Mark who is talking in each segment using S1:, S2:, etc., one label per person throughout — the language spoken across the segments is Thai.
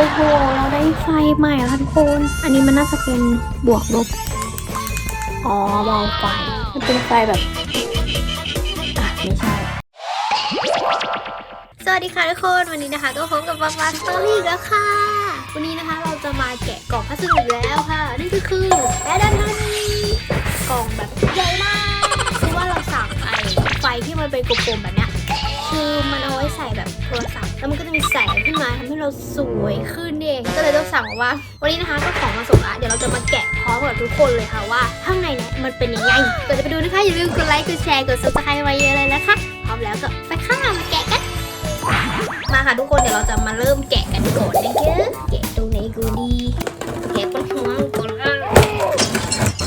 S1: อ้โห เราได้ไฟใหม่แล้วทุกคน อันนี้มันน่าจะเป็นบวกลบ อ๋อเบาไฟ มันเป็นไฟแบบ อะ ไม่ใช่ สวัสดีค่ะทุกคน วันนี้นะคะก็พบกับบัฟฟัสตอรี่แล้วค่ะ วันนี้นะคะเราจะมาแกะกล่องพัสดุอีกแล้วค่ะ นี่ก็คือแอดันทันีกล่องแบบใหญ่มากคือว่าเราสั่งไอ้ไฟที่มันเป็นกลมๆแบบเนี้ยคือมันเอาไว้ใส่แบบโทรศัพท์แล้วมันก็จะมีแส งขึ้นมาทำให้เราสวยขึ้นเอง ก็เลยต้องสั่งว่า วันนี้นะคะก็ของมาส่งละเดี๋ยวเราจะมาแกะพร้อมกับทุกคนเลยค่ะว่าข้างในเนี่ยมันเป็นยังไงก่อนจะไปดูนะคะอย่าลืมกดไลค์กดแชร์กด subscribe ไว้เยอะเลยนะคะพร้อมแล้วก็ไปข้างมาแกะกัน มาค่ะทุกคนเดี๋ยวเราจะมาเริ่มแกะกันก่อนนะคะแกะตรงไหนกูดีแกะต้นหัวก่อน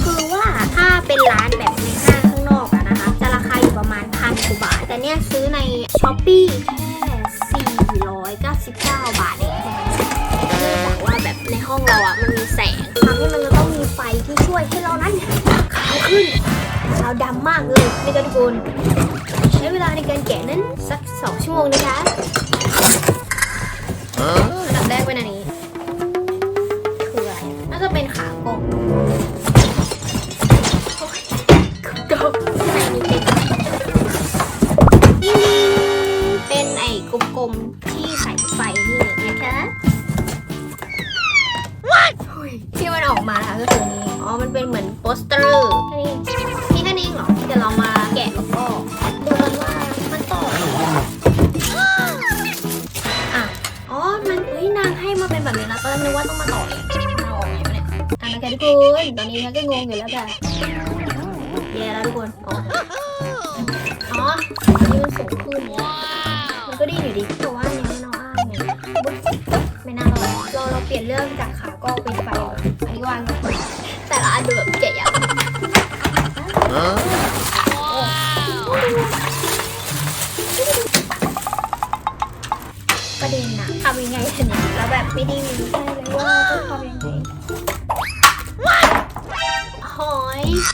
S1: คือว่าถ้าเป็นร้านแบบในห้างข้างนอกอะนะคะ จะราคาอยู่ประมาณพันกว่าบาทแต่เนี่ยซื้อในช้อปปี้แค่ 499 บาทเองเนื่องจากว่าแบบในห้องเราอะมันมีแสงทำให้มันจะต้องมีไฟที่ช่วยให้เรานั้นขาวขึ้นขาวดำมากเลยนี่ก็ทุกคนใช้เวลาในการแกะนั้นสัก 2 ชั่วโมงนะคะอันดับแรกเป็นอัน อะนะคะทุกคนตอนนี้ฉันก็งงอยู่แล้วค่ะแย่แล้วทุกคน อ๋อ อ๋ออันนี้มันสูงขึ้นมันก็ดีอยู่ดีแต่ว่าอันนี้มันเอาอ้างไงบุ๊บไม่น่ารอดเราเราเปลี่ยนเรื่องจากขากล้องเป็นไฟก่อนอันนี้วางก่อนแต่ละอันดูแบบเจ๋ยอะประเด็นอะทำยังไงทีนี้แล้วแบบไม่ได้รู้ใช่เลยว่าต้องทำยังไง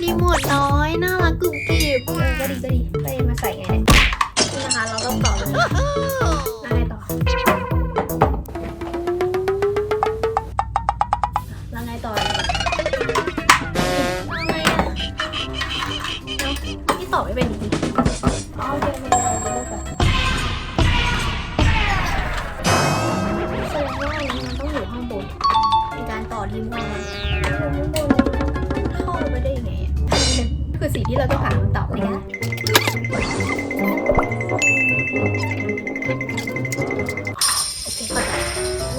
S1: รีโมทน้อยน่ารักกุ๊บกิ๊บก็ดีก็ดีก็ดีมาใส่ไงเนี่ยนี่นะคะเราต้องต่อเลยแล้วไงต่อแล้วไงต่อแล้วไงอะเอ้าพี่ต่อไม่เป็นจริงอ๋อโอเคไม่เป็นไรเลิกก่อนแสดงว่ามันต้องอยู่ข้างบนในการต่อรีโมทอยู่า สิ่งที่เราต้องหาคำตอบเลยนะโอเคเข้าใจ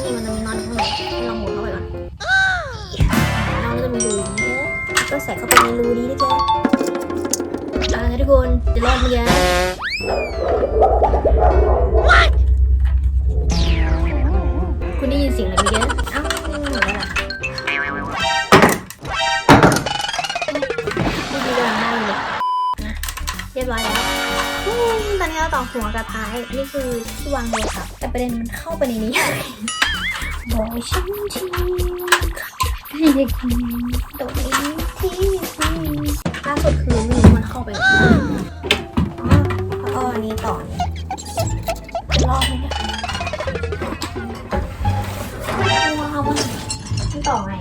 S1: นี่มันจะมีนอนข้างในให้เราหมุนเข้าไปก่อนเราก็จะมีรูนี้นะก็ใส่เข้าไปในรูนี้นะจ๊ะเอาละทุกคนจะรอดไหมจ๊ะคุณได้ยินเสียงอะไรไหมจ๊ะเอ้ ต่อหัวกับท้ายนี่คือที่วางเลยค่ะแต่ประเด็นมันเข้าไปในนี้บอกฉันทีให้เด็กคนนี้ตรงนี้ที่ล่าสุดคือม่รู้มันเข้าไปอ๋ออันนี้ต่อเนี่ยรอดไหมเนี่ยว้าวมันต่อไง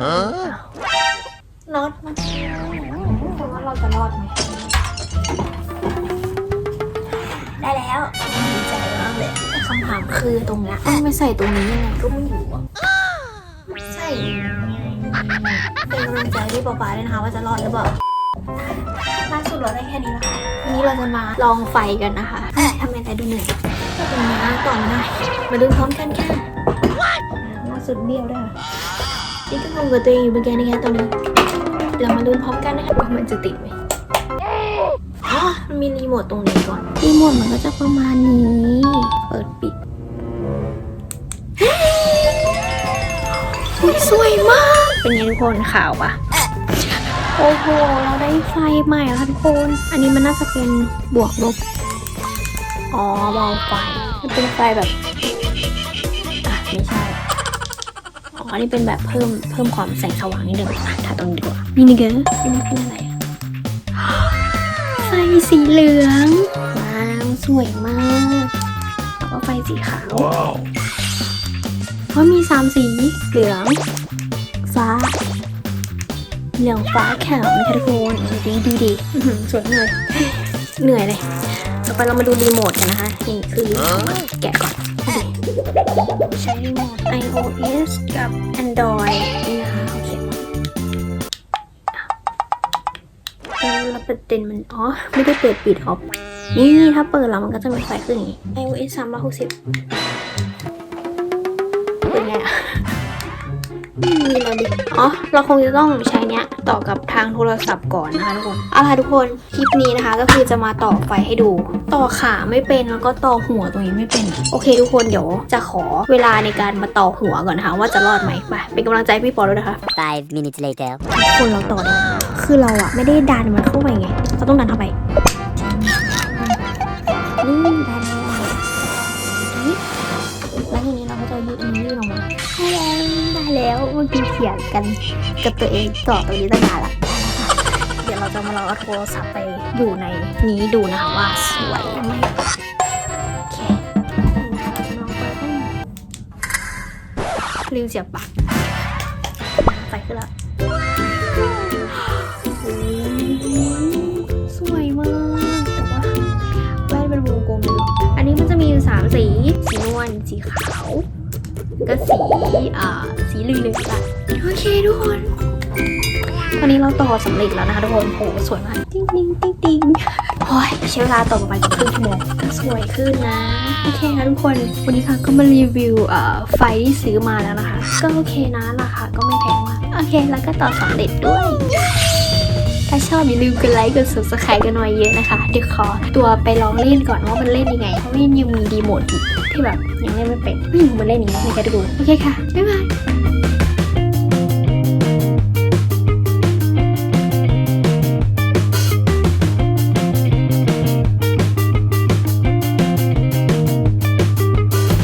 S1: รอดมั้ยแต่ว่าเราจะรอดไหมได้แล้วดีใจมากเลยแต่คำถามคือตรงเนี้ยมันไม่ใส่ตรงนี้ยังไงก็ไม่รู้อะใช่เป็นกำลังใจที่ป๊าป๊าด้วยนะคะว่าจะรอดหรือเปล่าล่าสุดเราได้แค่นี้แล้วค่ะวันนี้เราจะมาลองไฟกันนะคะเอ้ยทำไมแต่ดูเหนื่อยก็ตรงนี้ต่อไม่ได้มาดูพร้อมกันค่ะล่าสุดเบี้ยวด้วยค่ะ นี่ก็งงกับตัวเองอยู่เหมือนกันนะคะตอนนี้เรามาลุ้นพร้อมกันนะคะว่ามันจะติดไหมอ๋อมันมีรีโมทตรงนี้ก่อนรีโมทมันก็จะประมาณนี้ เปิดปิดอุ๊ยสวยมาก เป็นไงทุกคนข่าวปะโอ้โห เราได้ไฟใหม่แล้วค่ะทุกคน อันนี้มันน่าจะเป็นบวกลบ อ๋อเบาไฟ มันเป็นไฟแบบ อะไม่ใช่อ๋ออันนี้เป็นแบบเพิ่มเพิ่มความแสงสว่างนิดนึงอะถ่ายตรงนี้ดีกว่านี่นี่เกอนี่มันเป็นอะไรอะไฟสีเหลืองว้าวสวยมากแล้วก็ไฟสีขาว
S2: Wow.
S1: เพราะมีสามสีเหลืองฟ้าเหลืองฟ้าขาวนะคะทุกคนดีดีดีอื้อหือสวยมากเลยเหนื่อยเลย ต่อไปเรามาดูรีโมทกันนะคะ นี่คือรีโมทแกะก่อนดูดิ ใช้รีโมท iOS กับ Android นะคะโอเคแล้วประเด็นมัน อ๋อ ไม่ได้เปิดปิดออฟนี่ถ้าเปิดแล้วมันก็จะมีไฟขึ้นอย่างนี้ iOS 360 ไม่มีแล้วดิอ๋อ เราคงจะต้องใช้เนี้ยต่อกับทางโทรศัพท์ก่อนนะคะทุกคนเอาล่ะทุกคน คลิปนี้นะคะก็คือจะมาต่อไฟให้ดู ต่อขาไม่เป็นแล้วก็ต่อหัวตรงนี้ไม่เป็น โอเคทุกคนเดี๋ยวจะขอเวลาในการมาต่อหัวก่อนนะคะว่าจะรอดไหมไปเป็นกำลังใจให้พี่ปอด้วยนะคะ
S3: Five minutes later.
S1: คนเราต่อได้นะคือเราอะไม่ได้ดันมันเข้าไปไง เราต้องดันเข้าไป แล้วเมื่อกี้เถียงกันกับตัวเองต่อตรงนี้ตั้งนานละเดี๋ยวเราจะมาลองเอาโทรศัพท์ไปอยู่ในนี้ดูนะคะว่าสวยไหมโอเคลืมเสียบปลั๊ก ก็สีอ่าสีเหลืองๆอะโอเคทุกคนวันนี้เราต่อสำเร็จแล้วนะคะทุกคนโหสวยมากติ๊งติ๊งติ๊งติ๊งโอ้ยใช้เวลาต่อประมาณครึ่งชั่วโมงก็สวยขึ้นนะ โอเคค่ะทุกคนวันนี้ค่ะก็มารีวิวเอ่อไฟที่ซื้อมาแล้วนะคะ ก็โอเคนะราคาก็ไม่แพงมากโอเคแล้วก็ต่อสำเร็จด้วยถ้าชอบอย่าลืมกดไลค์กด subscribe กันหน่อยเยอะนะคะ เดี๋ยวขอตัวไปลองเล่นก่อนว่ามันเล่นยังไงเพราะว่ายังมีดีโหมดอีกที่แบบ ยังเล่นไม่เป็นอืมมันเล่นอย่างนี้ในการดูโอเคค่ะบ๊ายบาย